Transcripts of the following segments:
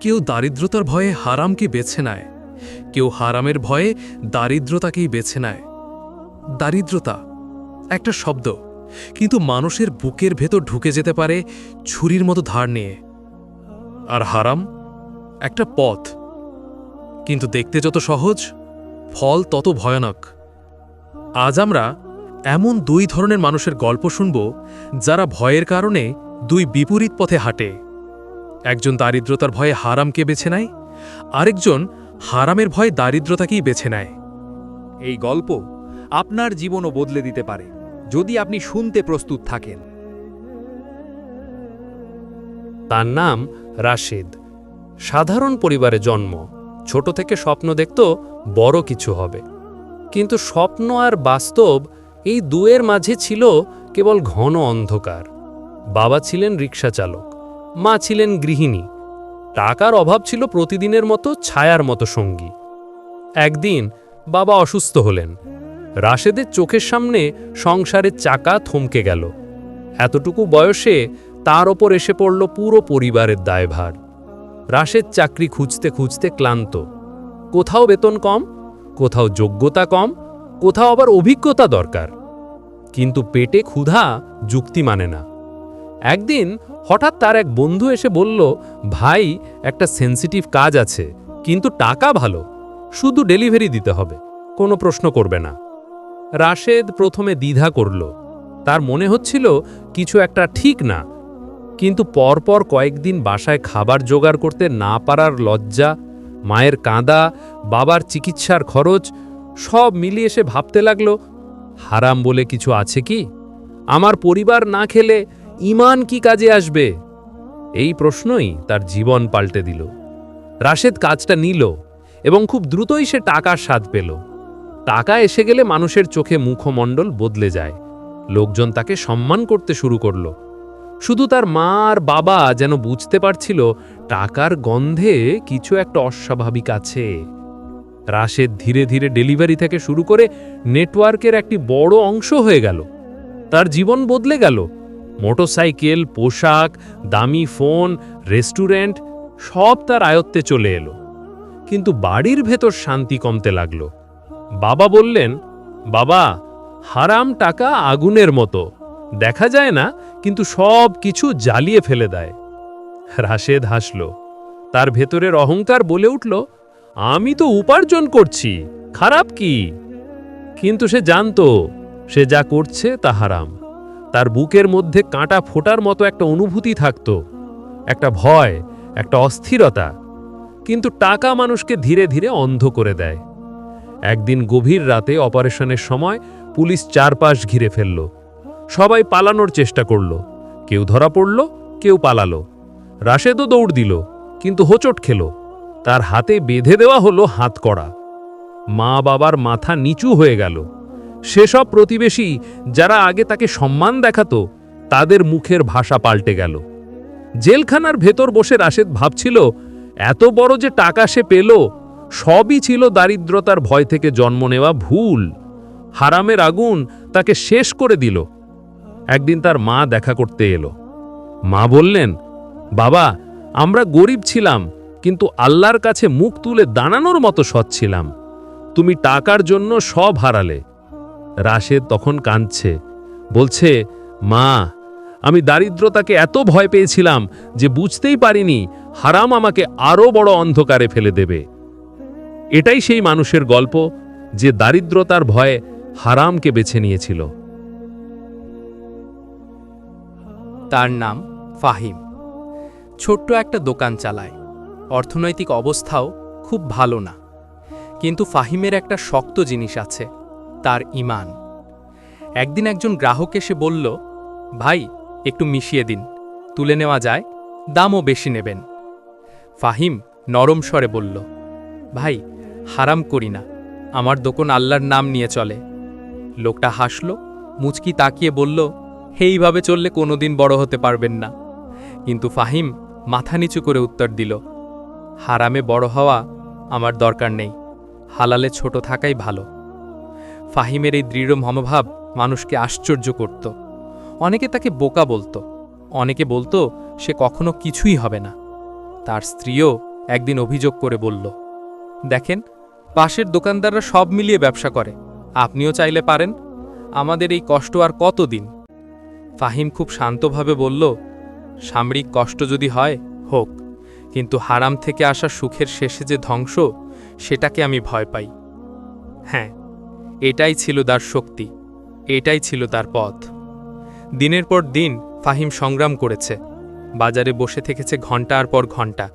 কেউ দারিদ্রতার ভয়ে হারামকে বেছে নেয়। কেউ হারামের ভয়ে দারিদ্রতাকেই বেছে নেয়। দারিদ্রতা একটা শব্দ, কিন্তু মানুষের বুকের ভেতর ঢুকে যেতে পারে ছুরির মতো ধার নিয়ে। আর হারাম একটা পথ, কিন্তু দেখতে যত সহজ, ফল তত ভয়ানক। আজ আমরা এমন দুই ধরনের মানুষের গল্প শুনব যারা ভয়ের কারণে দুই বিপরীত পথে হাঁটে। একজন দারিদ্রতার ভয়ে হারামকে বেছে নেয়, আরেকজন হারামের ভয়ে দারিদ্রতাকেই বেছে নেয়। এই গল্প আপনার জীবনও বদলে দিতে পারে, যদি আপনি শুনতে প্রস্তুত থাকেন। তার নাম রাশেদ। সাধারণ পরিবারে জন্ম। ছোট থেকে স্বপ্ন দেখত বড় কিছু হবে। কিন্তু স্বপ্ন আর বাস্তব এই দুয়ের মাঝে ছিল কেবল ঘন অন্ধকার। বাবা ছিলেন রিক্সা চালক মা ছিলেন গৃহিণী। টাকার অভাব ছিল প্রতিদিনের মতো ছায়ার মতো সঙ্গী। একদিন বাবা অসুস্থ হলেন। রাশেদের চোখের সামনে সংসারের চাকা থমকে গেল। এতটুকু বয়সে তার ওপর এসে পড়ল পুরো পরিবারের দায়ভার। রাশেদ চাকরি খুঁজতে খুঁজতে ক্লান্ত। কোথাও বেতন কম, কোথাও যোগ্যতা কম, কোথাও আবার অভিজ্ঞতা দরকার। কিন্তু পেটে ক্ষুধা যুক্তি মানে না। একদিন হঠাৎ তার এক বন্ধু এসে বলল, ভাই, একটা সেন্সিটিভ কাজ আছে, কিন্তু টাকা ভালো, শুধু ডেলিভারি দিতে হবে, কোনো প্রশ্ন করবে না। রাশেদ প্রথমে দ্বিধা করল। তার মনে হচ্ছিল, কিছু একটা ঠিক না। কিন্তু পরপর কয়েকদিন বাসায় খাবার জোগাড় করতে না পারার লজ্জা, মায়ের কাঁদা, বাবার চিকিৎসার খরচ, সব মিলিয়ে সে ভাবতে লাগল, হারাম বলে কিছু আছে কি? আমার পরিবার না খেলে ইমান কি কাজে আসবে? এই প্রশ্নই তার জীবন পাল্টে দিল। রাশেদ কাজটা নিল এবং খুব দ্রুতই সে টাকার স্বাদ পেল। টাকা এসে গেলে মানুষের চোখে মুখমণ্ডল বদলে যায়। লোকজন তাকে সম্মান করতে শুরু করল। শুধু তার মা আর বাবা যেন বুঝতে পারছিল, টাকার গন্ধে কিছু একটা অস্বাভাবিক আছে। রাশেদ ধীরে ধীরে ডেলিভারি থেকে শুরু করে নেটওয়ার্কের একটি বড় অংশ হয়ে গেল। তার জীবন বদলে গেল। মোটরসাইকেল, পোশাক, দামি ফোন, রেস্টুরেন্ট, সব তার আয়ত্তে চলে এলো। কিন্তু বাড়ির ভেতর শান্তি কমতে লাগল। বাবা বললেন, বাবা, হারাম টাকা আগুনের মতো। দেখা যায় না, কিন্তু সব কিছু জ্বালিয়ে ফেলে দেয়। রাশেদ হাসল। তার ভেতরের অহংকার বলে উঠল, আমি তো উপার্জন করছি, খারাপ কি? কিন্তু সে জানতো, সে যা করছে তা হারাম। তার বুকের মধ্যে কাঁটা ফোটার মতো একটা অনুভূতি থাকত, একটা ভয়, একটা অস্থিরতা। কিন্তু টাকা মানুষকে ধীরে ধীরে অন্ধ করে দেয়। একদিন গভীর রাতে অপারেশনের সময় পুলিশ চারপাশ ঘিরে ফেলল। সবাই পালানোর চেষ্টা করল। কেউ ধরা পড়ল, কেউ পালালো। রাশেদও দৌড় দিল, কিন্তু হোঁচট খেল। তার হাতে বেঁধে দেওয়া হলো হাত কড়া। মা বাবার মাথা নিচু হয়ে গেল। সেসব প্রতিবেশী যারা আগে তাকে সম্মান দেখাতো, তাদের মুখের ভাষা পাল্টে গেল। জেলখানার ভেতর বসে রাশেদ ভাবছিল, এত বড় যে টাকা সে পেল, সবই ছিল দারিদ্রতার ভয় থেকে জন্ম নেওয়া ভুল। হারামের আগুন তাকে শেষ করে দিল। একদিন তার মা দেখা করতে এলো। মা বললেন, বাবা, আমরা গরিব ছিলাম, কিন্তু আল্লাহর কাছে মুখ তুলে দাঁড়ানোর মতো সৎ ছিলাম। তুমি টাকার জন্য সব হারালে রাশেদ তখন কাঁদছে। বলছে, মা, আমি দারিদ্রতাকে এত ভয় পেয়েছিলাম যে বুঝতেই পারিনি হারাম আমাকে আরও বড় অন্ধকারে ফেলে দেবে। এটাই সেই মানুষের গল্প যে দারিদ্রতার ভয়ে হারামকে বেছে নিয়েছিল। তার নাম ফাহিম। ছোট্ট একটা দোকান চালায়। অর্থনৈতিক অবস্থাও খুব ভালো না। কিন্তু ফাহিমের একটা শক্ত জিনিস আছে। তার ইমান একদিন একজন গ্রাহক এসে বলল, ভাই, একটু মিশিয়ে দিন। তুলে নেওয়া যায়, দামও বেশি নেবেন। ফাহিম নরম স্বরে বলল, ভাই, হারাম করি না। আমার দোকান আল্লাহর নাম নিয়ে চলে। লোকটা হাসল, মুচকি তাকিয়ে বলল এইভাবে চললে কোনোদিন বড় হতে পারবেন না। কিন্তু ফাহিম মাথা নিচু করে উত্তর দিল, হারামে বড় হওয়া আমার দরকার নেই। হালালে ছোট থাকাই ভালো। ফাহিমের এই দৃঢ় মনোভাব মানুষকে আশ্চর্য করত। অনেকে তাকে বোকা বলতো, অনেকে বলতো সে কখনো কিছুই হবে না। তার স্ত্রীও একদিন অভিযোগ করে বলল, দেখেন, পাশের দোকানদাররা সব মিলিয়ে ব্যবসা করে, আপনিও চাইলে পারেন, আমাদের এই কষ্ট আর কতদিন? ফাহিম খুব শান্তভাবে বলল, সামরিক কষ্ট যদি হয়, হোক, কিন্তু হারাম থেকে আসা সুখের শেষে যে ধ্বংস, সেটাকে আমি ভয় পাই। হ্যাঁ এটাই ছিল তার শক্তি, এটাই ছিল তার পথ। দিনের পর দিন ফাহিম সংগ্রাম করেছে, বাজারে বসে থেকেছে ঘণ্টার পর ঘণ্টা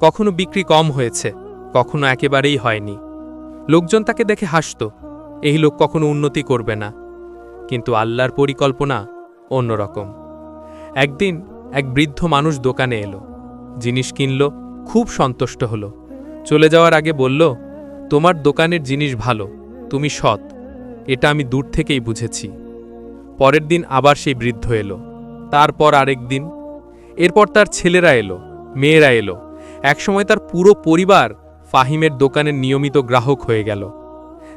কখনো বিক্রি কম হয়েছে, কখনো একেবারেই হয়নি। লোকজন তাকে দেখে হাসত, এই লোক কখনো উন্নতি করবে না। কিন্তু আল্লাহর পরিকল্পনা অন্যরকম। একদিন এক বৃদ্ধ মানুষ দোকানে এলো, জিনিস কিনল, খুব সন্তুষ্ট হলো। চলে যাওয়ার আগে বলল, তোমার দোকানের জিনিস ভালো তুমি সৎ, এটা আমি দূর থেকেই বুঝেছি। পরের দিন আবার সেই বৃদ্ধ এলো। তারপর আরেক দিন, এরপর তার ছেলেরা এলো, মেয়েরা এলো। একসময় তার পুরো পরিবার ফাহিমের দোকানের নিয়মিত গ্রাহক হয়ে গেল।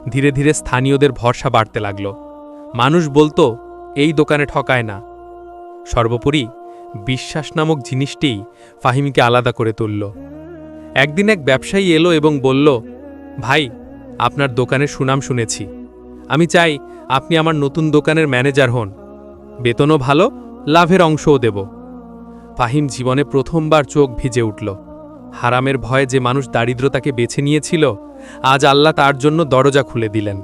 ধীরে ধীরে স্থানীয়দের ভরসা বাড়তে লাগল। মানুষ বলতো, এই দোকানে ঠকায় না। সর্বোপরি বিশ্বাস নামক জিনিসটিই ফাহিমকে আলাদা করে তুলল। একদিন এক ব্যবসায়ী এলো এবং বলল, ভাই আপনার দোকানের সুনাম শুনেছি। আমি চাই আপনি আমার নতুন দোকানের ম্যানেজার হন। বেতনও ভালো, লাভের অংশও দেব। ফাহিম জীবনে প্রথমবার চোখ ভিজে উঠল। হারামের ভয়ে যে মানুষ দারিদ্রতাকে বেছে নিয়েছিল, আজ আল্লাহ তার জন্য দরজা খুলে দিলেন।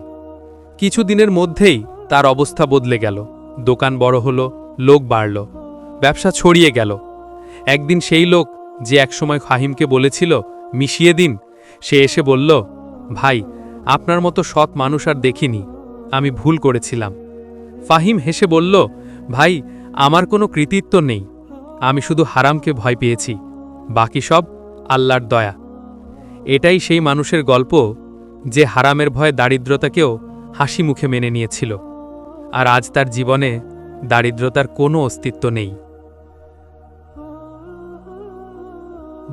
কিছু দিনের মধ্যেই তার অবস্থা বদলে গেল। দোকান বড় হলো, লোক বাড়ল, ব্যবসা ছড়িয়ে গেল। একদিন সেই লোক যে একসময় ফাহিমকে বলেছিল, মিশিয়ে দিন, সে এসে বলল, ভাই আপনার মতো সৎ মানুষ আর দেখিনি, আমি ভুল করেছিলাম। ফাহিম হেসে বলল, ভাই, আমার কোনো কৃতিত্ব নেই, আমি শুধু হারামকে ভয় পেয়েছি, বাকি সব আল্লাহর দয়া। এটাই সেই মানুষের গল্প, যে হারামের ভয়ে দারিদ্রতাকেও হাসি মুখে মেনে নিয়েছিল, আর আজ তার জীবনে দারিদ্রতার কোনো অস্তিত্ব নেই।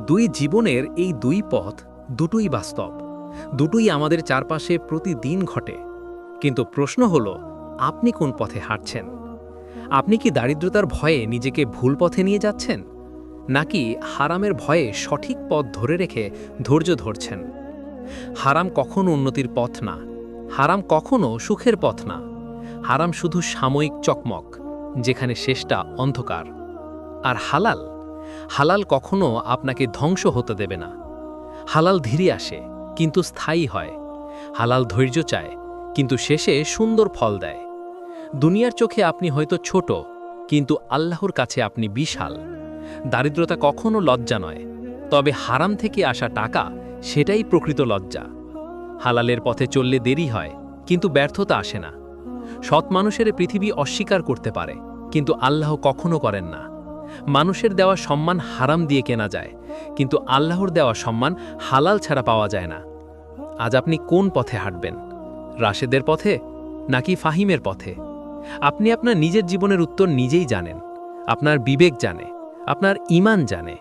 দুই জীবনের এই দুই পথ দুটোই বাস্তব। দুটোই আমাদের চারপাশে প্রতিদিন ঘটে। কিন্তু প্রশ্ন হল, আপনি কোন পথে হাঁটছেন? আপনি কি দারিদ্রতার ভয়ে নিজেকে ভুল পথে নিয়ে যাচ্ছেন? নাকি হারামের ভয়ে সঠিক পথ ধরে রেখে ধৈর্য ধরছেন? হারাম কখনো উন্নতির পথ না। হারাম কখনো সুখের পথ না। হারাম শুধু সাময়িক চকমক, যেখানে শেষটা অন্ধকার। আর হালাল? হালাল কখনো আপনাকে ধ্বংস হতে দেবে না। হালাল ধীরে আসে। কিন্তু স্থায়ী হয়। হালাল ধৈর্য চায়, কিন্তু শেষে সুন্দর ফল দেয়। দুনিয়ার চোখে আপনি হয়তো ছোট, কিন্তু আল্লাহর কাছে আপনি বিশাল। দারিদ্রতা কখনো লজ্জা নয়, তবে হারাম থেকে আসা টাকা সেটাই প্রকৃত লজ্জা। হালালের পথে চললে দেরি হয়, কিন্তু ব্যর্থতা আসে না। সৎ মানুষের পৃথিবী অস্বীকার করতে পারে, কিন্তু আল্লাহ কখনো করেন না। মানুষের দেওয়া সম্মান হারাম দিয়ে কেনা যায়, কিন্তু আল্লাহর দেওয়া সম্মান হালাল ছাড়া পাওয়া যায় না। আজ আপনি কোন পথে হাঁটবেন? রাশেদের পথে নাকি ফাহিমের পথে? আপনি আপনার নিজের জীবনের উত্তর নিজেই জানেন। আপনার বিবেক জানে। আপনার ইমান জানে।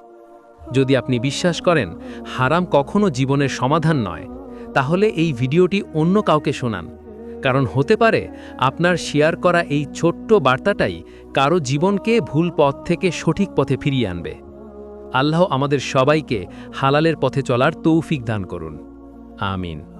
যদি আপনি বিশ্বাস করেন হারাম কখনো জীবনের সমাধান নয়, তাহলে এই ভিডিওটি অন্য কাউকে শোনান। কারণ হতে পারে আপনার শেয়ার করা এই ছোট্ট বার্তাটাই কারও জীবনকে ভুল পথ থেকে সঠিক পথে ফিরিয়ে আনবে। আল্লাহ আমাদের সবাইকে হালালের পথে চলার তৌফিক দান করুন। Amin.